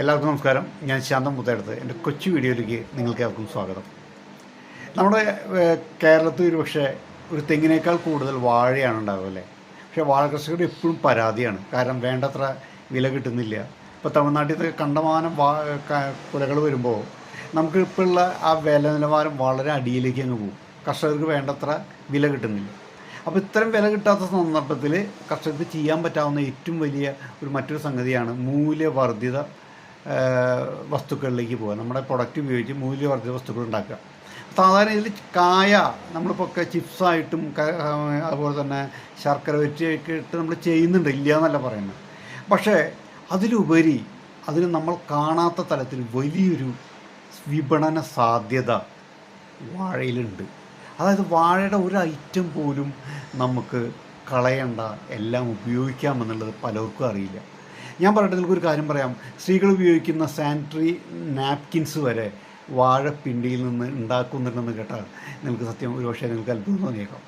എല്ലാവർക്കും നമസ്കാരം. ഞാൻ ശാന്തം മുത്തേടത്ത് എന്റെ കൊച്ചു വീഡിയോയിലേക്ക് നിങ്ങൾക്ക് ഏവർക്കും സ്വാഗതം. നമ്മുടെ കേരളത്തിൽ ഒരു പക്ഷേ ഒരു തെങ്ങിനേക്കാൾ കൂടുതൽ വാഴയാണ് ഉണ്ടാവുക അല്ലേ? പക്ഷേ വാഴ കർഷകർ എപ്പോഴും പരാതിയാണ്. കാരണം വേണ്ടത്ര വില കിട്ടുന്നില്ല. ഇപ്പോൾ തമിഴ്നാട്ടിൽ കണ്ടമാനം വാ കുലകൾ വരുമ്പോൾ നമുക്ക് ഇപ്പോൾ ഉള്ള ആ വില നിലവാരം വളരെ അടിയിലേക്ക് അങ്ങ് പോകും. കർഷകർക്ക് വേണ്ടത്ര വില കിട്ടുന്നില്ല. അപ്പോൾ ഇത്തരം വില കിട്ടാത്ത സന്ദർഭത്തിൽ കർഷകർക്ക് ചെയ്യാൻ പറ്റാവുന്ന ഏറ്റവും വലിയ ഒരു മറ്റൊരു സംഗതിയാണ് മൂല്യവർദ്ധിത വസ്തുക്കളിലേക്ക് പോകുക നമ്മുടെ പ്രൊഡക്റ്റ് ഉപയോഗിച്ച് മൂല്യവർദ്ധിത വസ്തുക്കൾ ഉണ്ടാക്കുക. സാധാരണ ഇതിൽ കായ നമ്മളിപ്പോൾ ഒക്കെ ചിപ്സായിട്ടും അതുപോലെ തന്നെ ശർക്കര വെറ്റിയൊക്കെ ഇട്ട് നമ്മൾ ചെയ്യുന്നുണ്ട്. ഇല്ല എന്നല്ല പറയുന്നത് പക്ഷേ അതിലുപരി അതിന് നമ്മൾ കാണാത്ത തലത്തിൽ വലിയൊരു വിപണന സാധ്യത വാഴയിലുണ്ട്. അതായത് വാഴയുടെ ഒരു ഐറ്റം പോലും നമുക്ക് കളയണ്ട എല്ലാം ഉപയോഗിക്കാമെന്നുള്ളത് പലർക്കും അറിയില്ല. ഞാൻ പറയട്ടെ നിങ്ങൾക്കൊരു കാര്യം പറയാം. സ്ത്രീകൾ ഉപയോഗിക്കുന്ന സാനിറ്ററി നാപ്കിൻസ് വരെ വാഴപ്പിണ്ടിയിൽ നിന്ന് ഉണ്ടാക്കുന്നുണ്ടെന്ന് കേട്ടാൽ നിങ്ങൾക്ക് സത്യം ഒരു പക്ഷേ നിങ്ങൾക്ക് അത്ഭുതം തോന്നിയേക്കാം.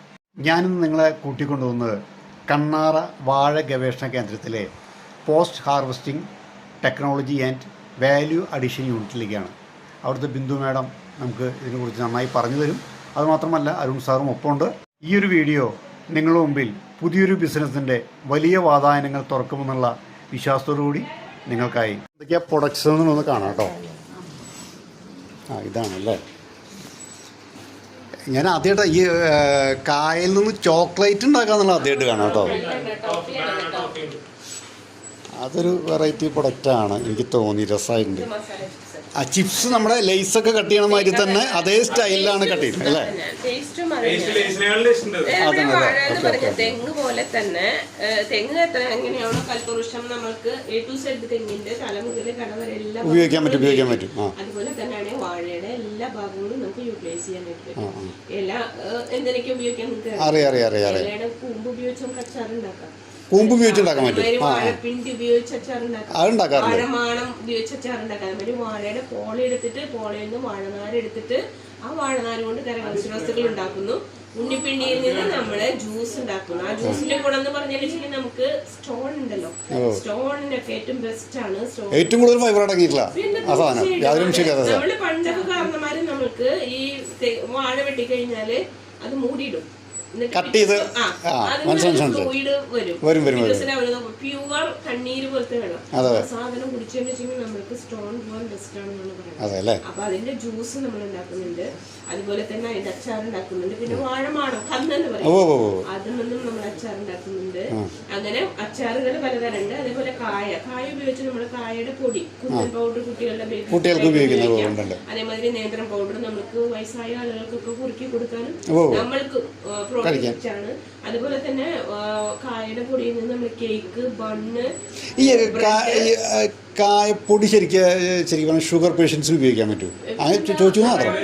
ഞാനിന്ന് നിങ്ങളെ കൂട്ടിക്കൊണ്ടുവന്നത് കണ്ണാറ വാഴ ഗവേഷണ കേന്ദ്രത്തിലെ post harvesting technology and value addition യൂണിറ്റിലേക്കാണ് അവിടുത്തെ ബിന്ദു മാഡം നമുക്ക് ഇതിനെക്കുറിച്ച് നന്നായി പറഞ്ഞു തരും അതുമാത്രമല്ല അരുൺ സാറും ഒപ്പമുണ്ട്. ഈ ഒരു വീഡിയോ നിങ്ങളുടെ മുമ്പിൽ പുതിയൊരു ബിസിനസ്സിന്റെ വലിയ വാതായനങ്ങൾ തുറക്കുമെന്നുള്ള വിശ്വാസത്തോടു കൂടി നിങ്ങൾക്കായി. എന്തൊക്കെയാ പ്രൊഡക്ട്സ് എന്നൊന്ന് കാണാം കേട്ടോ. ആ ഇതാണല്ലേ. ഞാൻ ആദ്യമായിട്ട് ഈ കായലിൽ നിന്ന് ചോക്ലേറ്റ് ഉണ്ടാക്കാന്നുള്ള ആദ്യമായിട്ട് കാണാം കേട്ടോ. അതൊരു വെറൈറ്റി പ്രൊഡക്റ്റാണ് എനിക്ക് തോന്നി രസമായിട്ടുണ്ട് ആ ചിപ്സ് നമ്മുടെ ലേസൊക്കെ കട്ട് ചെയ്യണ മാതിരി തന്നെ അതേ സ്റ്റൈലിലാണ് കട്ട് ചെയ്യുന്നത് അല്ലേ. തെങ്ങ് പോലെ തന്നെ തെങ്ങ് എത്ര എങ്ങനെയാണോ കൽപ്പുരുഷം നമുക്ക് എ ടു സെഡ് തെങ്ങിന്റെ തല മുതൽ കട വരെ എല്ലാ ഉപയോഗിക്കാൻ പറ്റും, ഉപയോഗിക്കാൻ പറ്റും. അതുപോലെ തന്നെയാണ് വാഴയുടെ എല്ലാ ഭാഗങ്ങളും നമുക്ക് യൂട്ടിലൈസ് പറ്റും. എന്തിനൊക്കെ ഉപയോഗിക്കാൻ അറിയാം അറിയാം അറിയാം അറിയാം. ഇലയുടെ കൂമ്പ് ഉപയോഗിച്ച് നമുക്ക് അച്ചാറുണ്ടാക്കാം. കൂമ്പ് ഉപയോഗിച്ച് ഉണ്ടാക്കാൻ പറ്റും ആ. വാഴപ്പിണ്ടി ഉപയോഗിച്ച് അച്ചാറുണ്ടാക്കാം. അത് ഉണ്ടാക്കാറുണ്ട് വാഴമാണം ഉപയോഗിച്ച് അച്ചാറുണ്ടാക്കാം അതുമാതിരി വാഴയുടെ പോള എടുത്തിട്ട് പോളയിൽ നിന്ന് വാഴനാര് എടുത്തിട്ട് ആ വാഴനാര് കൊണ്ട് കരകൗശല വസ്തുക്കൾ ഉണ്ടാക്കുന്നു. ഉണ്ണിപ്പിണ്ടിയിൽ നിന്ന് നമ്മൾ ജ്യൂസ് ഉണ്ടാക്കുന്നു. ആ ജ്യൂസിന്റെ ഗുണം എന്ന് പറഞ്ഞാൽ നമുക്ക് സ്റ്റോൺ ഉണ്ടല്ലോ. സ്റ്റോണിനൊക്കെ ഏറ്റവും ബെസ്റ്റ് ആണ്. ഏറ്റവും കൂടുതൽ ഫൈബർ അടങ്ങിയിട്ടില്ല നമ്മൾ പണ്ടൊക്കെ കാരണന്മാര് നമ്മൾക്ക് ഈ വാഴ വെട്ടിക്കഴിഞ്ഞാൽ അത് മൂടിയിടും. കട്ട് ചെയ്ത് ആ, മനസ്സിലായി, വരും. വരും, വരും, അതെ. അതെ. അല്ലേ? അപ്പൊ അതിന്റെ ജ്യൂസ് നമ്മൾ ഉണ്ടാക്കുന്നുണ്ട്. അതുപോലെ തന്നെ അതിന്റെ അച്ചാർ ഉണ്ടാക്കുന്നുണ്ട്. പിന്നെ വാഴമാണം കന്നെന്ന് പറയും. അതിൽ നിന്നും നമ്മൾ അച്ചാർ ഉണ്ടാക്കുന്നുണ്ട്. അങ്ങനെ അച്ചാറുകൾ പലതരമുണ്ട്. അതേപോലെ കായ. കായ ഉപയോഗിച്ച് നമ്മൾ കായയുടെ പൊടി കുന്തൻ പൗഡർ കുട്ടികളുടെ കുട്ടികൾക്ക് ഉപയോഗിക്കുന്നത്. അതേമാതിരി നേന്ത്രം പൗഡർ നമുക്ക് വയസ്സായ ആളുകൾക്കൊക്കെ കുറുക്കി കൊടുക്കാനും നമ്മൾക്ക് ആണ് അതുപോലെ തന്നെ കായയുടെ പൊടിയിൽ നിന്ന് നമ്മൾ കേക്ക് ബണ്ണ് ഈ കായപ്പൊടി ശരിക്കും ശരിക്കും ഷുഗർ പേഷ്യൻസിന് ഉപയോഗിക്കാൻ പറ്റും. അങ്ങനെ ചോദിച്ചു മാത്രം.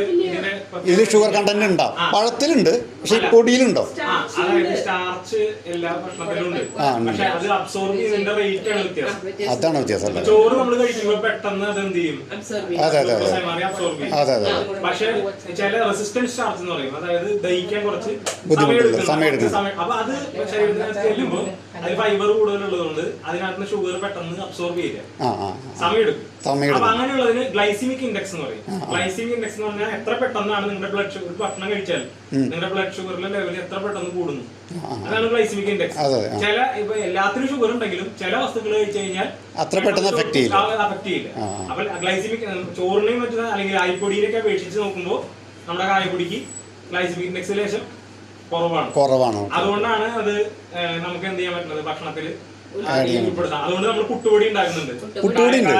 ഇതിൽ ഷുഗർ കണ്ടന്റ് ഉണ്ടാവും പഴത്തിലുണ്ട് പക്ഷെ പൊടിയിലുണ്ടോ? അതാണ് വ്യത്യാസം അല്ലേ? ചോറ് നമ്മൾ കഴിക്കുമ്പോൾ പെട്ടെന്ന് അത് എന്ത് ചെയ്യും? അബ്സോർബ് അതെ അതെ അതെ. അതെ അതെ പക്ഷെ ചില റെസിസ്റ്റൻസ് സ്റ്റാർച്ച് എന്ന് പറയും. അതായത് ദഹിക്കാൻ കുറച്ച് ബുദ്ധിമുട്ടുണ്ട്, സമയം എടുക്കും. അപ്പൊ അത് ചെല്ലുമ്പോൾ അതിൽ ഫൈബർ കൂടുതലുള്ളതുകൊണ്ട് അതിനകത്ത് ഷുഗർ പെട്ടെന്ന് അബ്സോർബ് ചെയ്യില്ല ആ ആ സമയം എടുക്കും സമയം അപ്പൊ. അങ്ങനെയുള്ളതിന് ഗ്ലൈസിമിക് ഇൻഡെക്സ് എന്ന് പറയും. ഗ്ലൈസിമിക് ഇൻഡെക്സ് എന്ന് പറഞ്ഞാൽ എത്ര പെട്ടെന്നാണ് നിങ്ങളുടെ ബ്ലഡ് ഷുഗർ ഭക്ഷണം കഴിച്ചാൽ നിങ്ങളുടെ ബ്ലഡ് ഷുഗറിന്റെ ലെവൽ എത്ര പെട്ടെന്ന് കൂടുന്നു. അതാണ് ഗ്ലൈസിമിക് ഇൻഡെക്സ് ചില ഇപ്പൊ എല്ലാത്തിനും ഷുഗർ ഉണ്ടെങ്കിലും ചില വസ്തുക്കൾ കഴിച്ചു കഴിഞ്ഞാൽ അത്ര പെട്ടെന്ന് affect ചെയ്യില്ല. അഫക്ട് ചെയ്യില്ല. അപ്പൊ ഗ്ലൈസിമിക് ചോറിനെയും മറ്റു അല്ലെങ്കിൽ അരിപ്പൊടിയിലൊക്കെ അപേക്ഷിച്ച് നോക്കുമ്പോൾ നമ്മുടെ കായപ്പൊടിക്ക് ഗ്ലൈസിമിക് ഇൻഡെക്സ് ലേശം കുറവാണ്. അതുകൊണ്ടാണ് അത് നമുക്ക് എന്ത് ചെയ്യാൻ പറ്റുന്നത്? ഭക്ഷണത്തിൽ അതുകൊണ്ട് നമ്മൾ പുട്ടുപൊടി ഉണ്ടാക്കുന്നുണ്ട്. പുട്ടുപൊടി ഉണ്ട്?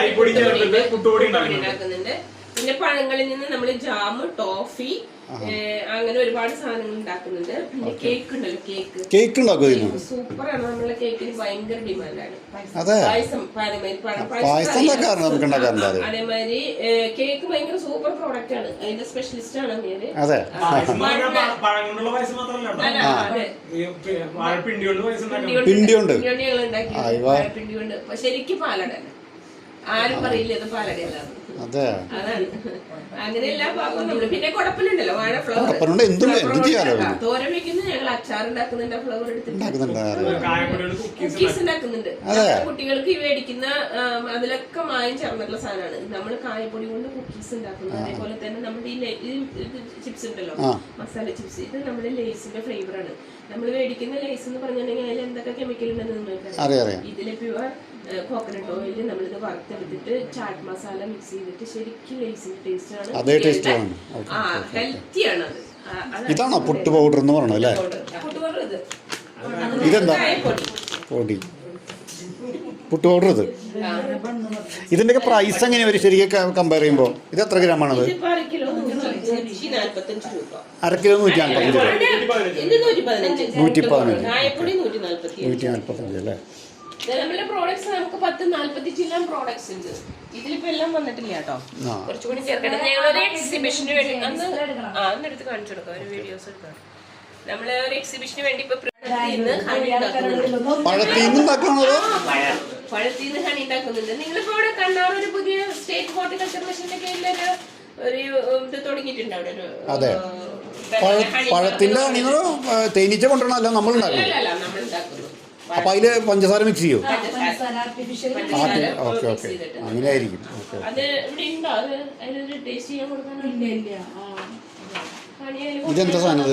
അരിപ്പൊടി ചേർത്തിട്ട് പുട്ടുപൊടി ഉണ്ടാക്കുന്നുണ്ട്. ഉണ്ടാക്കുന്നുണ്ട്. പിന്നെ പഴങ്ങളിൽ നിന്ന് നമ്മൾ ജാം ടോഫി അങ്ങനെ ഒരുപാട് സാധനങ്ങൾ ഉണ്ടാക്കുന്നുണ്ട്. പിന്നെ കേക്ക് ഉണ്ടല്ലോ കേക്ക് കേക്ക് ഉണ്ടാക്കും സൂപ്പറാണ്. നമ്മളെ കേക്കിന് ഭയങ്കര ഡിമാൻഡാണ് അതെ. പായസം പായസം അതേമാതിരി കേക്ക് ഭയങ്കര സൂപ്പർ പ്രോഡക്റ്റ് ആണ്. അതിന്റെ സ്പെഷ്യലിസ്റ്റ് ആണ് അങ്ങേര്. അതെ. പിണ്ടി കൊണ്ട് പിണ്ടി കൊണ്ട്? പിണ്ടി കൊണ്ട്. ഞങ്ങൾ ഉണ്ടാക്കി പിണ്ടി കൊണ്ട്. അപ്പൊ ശരിക്കും പാലട ആരും പറയില്ല ഇത് പാലടയല്ല. അതെ. അതാണ്. അങ്ങനെ എല്ലാ ഭാഗവും നമ്മൾ. പിന്നെ കുഴപ്പമില്ലല്ലോ വാഴ ഫ്ലവർ കുടപ്പനുണ്ട് എന്തും എന്തും ചെയ്യാലോ ഉണ്ടാക്കുന്നുണ്ട് അതെ. കുട്ടികൾക്ക് ഈ മേടിക്കുന്ന അതിലൊക്കെ മായം ചേർന്നിട്ടുള്ള സാധനമാണ്. നമ്മൾ കായപ്പൊടി കൊണ്ട് കുക്കീസ് ഉണ്ടാക്കുന്നത് അതേപോലെ തന്നെ നമ്മുടെ ഈ ഈ ചിപ്സ് ഉണ്ടല്ലോ മസാല ചിപ്സ് ഇത് നമ്മുടെ ലേസിന്റെ ഫ്ലേവർ ആണ്. നമ്മൾ മേടിക്കുന്ന ലേസ് എന്ന് പറഞ്ഞിട്ടുണ്ടെങ്കിൽ അതിൽ എന്തൊക്കെ കെമിക്കൽ ഉണ്ടെന്ന് നിങ്ങൾക്ക് ഇതിലെ പ്യുവർ കോക്കനട്ട് ഓയിൽ നമ്മളിത് വറുത്തെടുത്തിട്ട് ചാറ്റ് മസാല മിക്സ് ചെയ്തിട്ട് ശരിക്കും ലേസിന്റെ ടേസ്റ്റ് ആണ്. അതേ ആണ്. ആ ഹെൽത്തി ആണ് അത്. ഇതാണോ പുട്ട് പൗഡർ എന്ന് പറയണത് അല്ലേ? പുട്ട് പൗഡർ ഇത്. ഇതെന്താ? പൊടി. പുട്ട് പൗഡർ ഇത്? ഇതിന്റെ ഇതിന്റെയൊക്കെ പ്രൈസ് എങ്ങനെ ഒരു ശരിക്കും കമ്പയർ ചെയ്യുമ്പോൾ ഇത് എത്ര ഗ്രാം ആണത്? അര കിലോ നൂറ്റി നാൽപ്പത്തഞ്ച് രൂപ. നൂറ്റി പതിനഞ്ച്. നൂറ്റി നാൽപ്പത്തഞ്ച് അല്ലേ? നമ്മുടെ പ്രോഡക്ട്സ് നമുക്ക് പത്ത് നാല്പത്തി ചില്ലാം പ്രോഡക്ട്സ് ഉണ്ട്. ഇതിലിപ്പോ എല്ലാം വന്നിട്ടില്ല കേട്ടോ. കുറച്ചുകൂടി ചേർക്കട്ടെ ഞങ്ങളൊരു എക്സിബിഷന് വേണ്ടി അന്ന് ആ അന്ന് എടുത്ത് കാണിച്ചു കൊടുക്കാം. ഒരു വീഡിയോസ് എടുക്കാം. നമ്മൾ ഒരു എക്സിബിഷന് വേണ്ടി ഇപ്പൊ പ്രകൃതിന്ന് ഹണി ഉണ്ടാക്കുന്നുണ്ട്. നിങ്ങളിപ്പോ ഇവിടെ കണ്ണാർ ഒരു പുതിയ സ്റ്റേറ്റ് ഹോർട്ടിക്കൾച്ചർ മിഷന്റെ കീഴിൽ ഒരു ഇത് തുടങ്ങിയിട്ടുണ്ട് അവിടെ ഒരു പഴത്തിന്റെ തേനീച്ച കൊണ്ടുവരണമല്ല നമ്മൾ ഉണ്ടാക്കുന്നത് അല്ല, അല്ല, നമ്മൾ ഉണ്ടാക്കുന്നു അപ്പം അതിൽ പഞ്ചസാര മിക്സ് ചെയ്യോ? പഞ്ചസാര ഓക്കെ mix ഓക്കെ അങ്ങനെ ആയിരിക്കും ഓക്കെ ഇതെന്താ സാധനം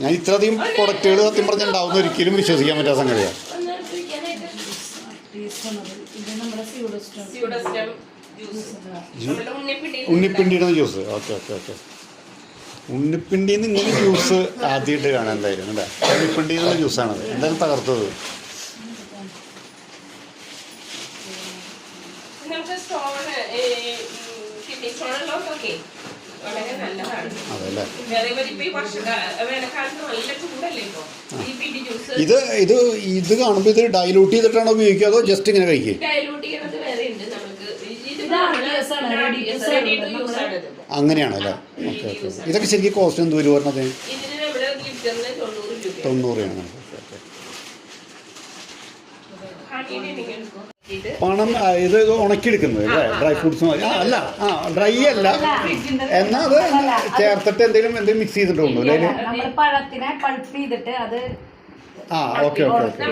ഞാൻ ഇത്രയധികം പ്രൊഡക്റ്റുകൾ സത്യം പറഞ്ഞിട്ടുണ്ടാവുന്ന ഒരിക്കലും വിശ്വസിക്കാൻ പറ്റാത്ത സംഗതിയാണ് ഉണ്ണിപ്പിണ്ടിയുടെ ജ്യൂസ് ഓക്കെ ഓക്കെ ഓക്കെ. ഉണ്ണിപ്പിണ്ടിയിൽ നിന്ന് ഇങ്ങനെ ജ്യൂസ് ആദ്യമായിട്ട് കാണാൻ എന്തായാലും അല്ലേ ഉണ്ണിപ്പിണ്ടിയിൽ നിന്നുള്ള ജ്യൂസാണത് എന്തായാലും തകർത്തത്. ഇത് ഇത് ഇത് കാണുമ്പോൾ ഇത് ഡൈലൂട്ട് ചെയ്തിട്ടാണോ ഉപയോഗിക്കുക അതോ ജസ്റ്റ് ഇങ്ങനെ കഴിക്കുക? ഡൈലൂട്ട് ചെയ്യണത് വേറെ ഉണ്ട് നമുക്ക് ഇത് ഇത് RDS ആണ്, അങ്ങനെയാണല്ലേ? ഓക്കെ ഓക്കെ ഇതൊക്കെ ശരിക്കും കോസ്റ്റ് എന്ത് വരും പറഞ്ഞത്? തൊണ്ണൂറാണ് തൊണ്ണൂറ്. ഇത് പണം ഇത് ഉണക്കിയെടുക്കുന്നത് അല്ലേ? ഡ്രൈ ഫ്രൂട്ട്സ് മതി ആ. അല്ല ആ ഡ്രൈ അല്ല. എന്നാൽ അത് ചേർത്തിട്ട് എന്തെങ്കിലും എന്തെങ്കിലും മിക്സ് അല്ലേ? നമ്മൾ ചെയ്തിട്ട് അത് ആ ഓക്കെ ഓക്കെ ഓക്കെ.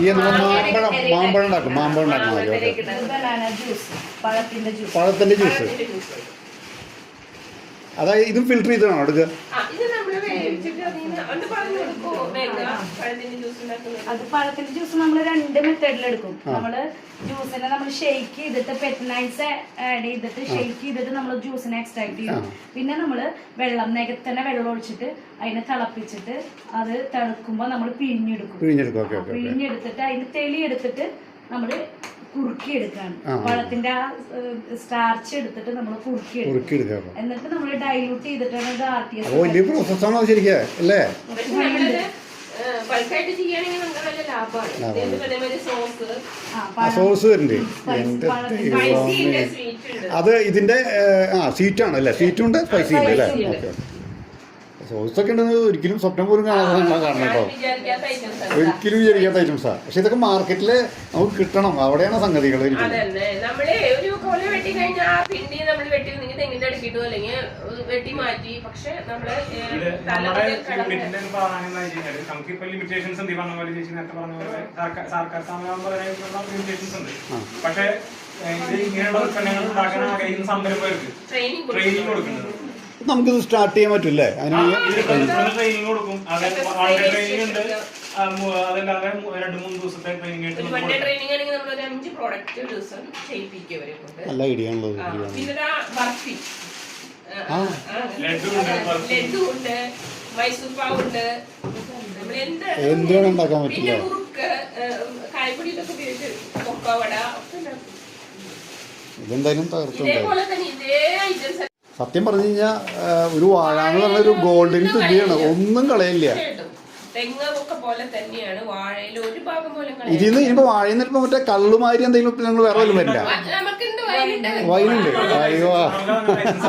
ഈ എന്താ മാമ്പഴം മാമ്പഴം ഉണ്ടാക്കും. മാമ്പഴം ഉണ്ടാക്കും പഴത്തിന്റെ ജ്യൂസ്. അതായത് ഇതും ഫിൽറ്റർ ചെയ്തതാണോ എടുക്കുക. അത് പഴത്തിന്റെ ജ്യൂസ് നമ്മൾ രണ്ട് മെത്തേഡിൽ എടുക്കും. നമ്മൾ ജ്യൂസിനെ നമ്മൾ ഷെയ്ക്ക് ചെയ്തിട്ട് പെറ്റനൈസ് ആഡ് ചെയ്തിട്ട് ഷെയ്ക്ക് ചെയ്തിട്ട് നമ്മൾ ജ്യൂസിനെ എക്സ്ട്രാക്ട് ചെയ്യും. പിന്നെ നമ്മൾ വെള്ളം നികത്തന്നെ വെള്ളം ഒഴിച്ചിട്ട് അതിനെ തിളപ്പിച്ചിട്ട് അത് തിളക്കുമ്പോൾ നമ്മൾ പിഴിഞ്ഞെടുക്കും. പിഴിഞ്ഞെടുക്കും. Okay okay okay. പിഴിഞ്ഞെടുത്തിട്ട് അതിന് തെളി എടുത്തിട്ട് നമ്മൾ ആ. പഴത്തിന്റെ ആ സ്റ്റാർച്ച് എടുത്തിട്ട് നമ്മൾ എന്നിട്ട് നമ്മൾ ഡൈലൂട്ട് ചെയ്തിട്ടാണ് ഇത് ആർ ടി അപ്പോൾ വലിയ പ്രോസസ്സാണോ അത് ഇതിന്റെ സോസ് ആ സോസ് ഉണ്ട്. സ്വീറ്റ് ഉണ്ട്. അത് ഇതിന്റെ ആ സ്വീറ്റാണ് അല്ലേ? ഉണ്ട് സ്പൈസി ഉണ്ട് അല്ലേ? ഓക്കെ സോസ് ഒക്കെ ഉണ്ടെന്ന് ഒരിക്കലും സ്വപ്നം പോലും കാണാൻ കാണണം കേട്ടോ. ഒരിക്കലും വിചാരിക്കാത്ത ഐറ്റംസാ പക്ഷെ ഇതൊക്കെ മാർക്കറ്റിൽ നമുക്ക് കിട്ടണം. അവിടെയാണ് സംഗതികൾ ഇരിക്കുന്നത്. അതന്നെ. നമ്മൾ ഒരു കൊല വെട്ടി കഴിഞ്ഞാൽ പിണ്ടി നമ്മൾ വെട്ടി നിങ്ങൾ തെങ്ങിന്റെ അല്ലെങ്കിൽ വെട്ടി മാറ്റി. പക്ഷെ നമ്മൾ നമുക്കിപ്പോ ലിമിറ്റേഷൻസ് ഉണ്ട്. പറഞ്ഞ പോലെ ചേച്ചി നേരത്തെ പറഞ്ഞ പോലെ സർക്കാർ ലിമിറ്റേഷൻസ് ഉണ്ട്. പക്ഷേ ഇങ്ങനെയുള്ള ഉൽപ്പന്നങ്ങൾ ഉണ്ടാക്കാൻ ആഗ്രഹിക്കുന്ന സംരംഭകർക്ക് ട്രെയിനിങ് ട്രെയിനിങ് കൊടുക്കുന്നുണ്ട്. നമുക്കിത് സ്റ്റാർട്ട് ചെയ്യാൻ പറ്റില്ലേ? നല്ല ഐഡിയ എന്തിനാണ് ആ, ശരിയാണ് പിന്നെ ദാ ബർഫി. ആ, ആ. ആ, ലഡു ഉണ്ട്, ബർഫി. ലഡു ഉണ്ട് മൈസൂർ പാവ് നമ്മൾ എന്ത് എന്ത് ഉണ്ടാക്കാൻ പറ്റില്ല. ഇതെന്തായാലും തകർത്തുണ്ടായി സത്യം പറഞ്ഞു കഴിഞ്ഞാൽ ഒരു വാഴ എന്ന് പറഞ്ഞ ഒരു ഗോൾഡൻ തുല്യാണ് ഒന്നും കളയില്ല ഇതിന്ന് ഒക്കെ പോലെ തന്നെയാണ് വാഴയിൽ ഒരു ഭാഗം പോലും ഇതിൽ നിന്ന് ഇനിയിപ്പോൾ വാഴയിൽ നിന്ന് ഇപ്പം മറ്റേ കള്ളുമാരി എന്തെങ്കിലും ഞങ്ങൾ വേറെ വല്ലതും വരില്ല വൈനുണ്ട് അയ്യോ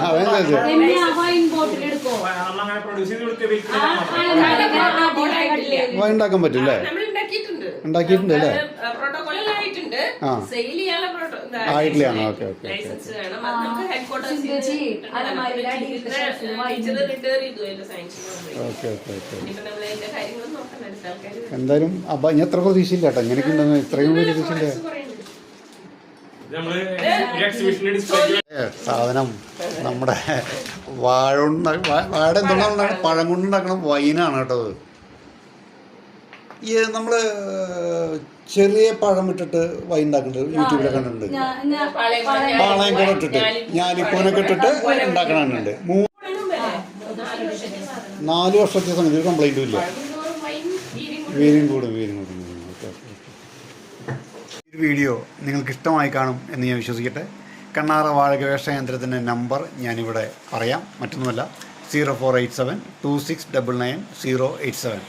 അതെ ചോദിച്ചത് വൈൻ ബോട്ടിൽ എടുക്കോ നമ്മളങ്ങനെ പ്രൊഡ്യൂസ് ചെയ്ത് കൊടുക്കുക വിൽക്കുന്ന വൈൻ ഉണ്ടാക്കാൻ പറ്റും അല്ലേ നമ്മൾ ഉണ്ടാക്കിയിട്ടുണ്ട് ഉണ്ടാക്കിയിട്ടുണ്ട് അല്ലേ സെയിൽ ചെയ്യാനുള്ള ആയിട്ടില്ലാണോ? Okay, okay, okay. ലൈസൻസ് വേണം. അത് നമുക്ക് റിട്ടയർ ചെയ്തു സയൻസിന്. Okay okay okay. നമ്മൾ അതിന്റെ അടുത്ത എന്തായാലും അപ്പൊ ഇനി എത്ര പ്രതീക്ഷയില്ല കേട്ടോ. ഇങ്ങനെയൊക്കെ ഉണ്ടെന്ന് ഇത്രയും പ്രതീക്ഷയില്ല. സാധനം നമ്മുടെ വാഴ വാഴ എന്തുകൊണ്ടാണ് പഴം കൊണ്ടുണ്ടാക്കണ വൈനാണ് കേട്ടോ അത്. ഈ നമ്മൾ ചെറിയ പഴം ഇട്ടിട്ട് വൈൻ ഉണ്ടാക്കുന്നുണ്ട് യൂട്യൂബിലൊക്കെ കണ്ടിട്ടുണ്ട്. പാളയം കൂടെ ഇട്ടിട്ട്. ഞാലിപ്പൂനൊക്കെ ഇട്ടിട്ട് ഉണ്ടാക്കണുണ്ട് മൂ നാല് വർഷത്തെ സമയത്ത് സംഗതി ഒരു കംപ്ലൈന്റും ഇല്ല. വീരും കൂടും. വീരും കൂടും ഈ വീഡിയോ നിങ്ങൾക്ക് ഇഷ്ടമായി കാണും എന്ന് ഞാൻ വിശ്വസിക്കട്ടെ. കണ്ണാറ വാഴ ഗവേഷണ കേന്ദ്രത്തിന്റെ നമ്പർ ഞാനിവിടെ പറയാം. മറ്റൊന്നുമല്ല zero four eight seven two six double nine zero eight seven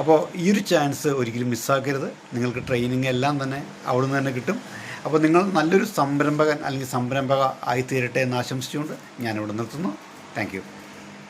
അപ്പോൾ ഈ ഒരു ചാൻസ് ഒരിക്കലും മിസ്സാക്കരുത് നിങ്ങൾക്ക് ട്രെയിനിങ് എല്ലാം തന്നെ അവിടെ നിന്ന് തന്നെ കിട്ടും. അപ്പോൾ നിങ്ങൾ നല്ലൊരു സംരംഭകൻ അല്ലെങ്കിൽ സംരംഭക ആയിത്തീരട്ടെ എന്ന് ആശംസിച്ചുകൊണ്ട് ഞാനിവിടെ നിർത്തുന്നു. താങ്ക്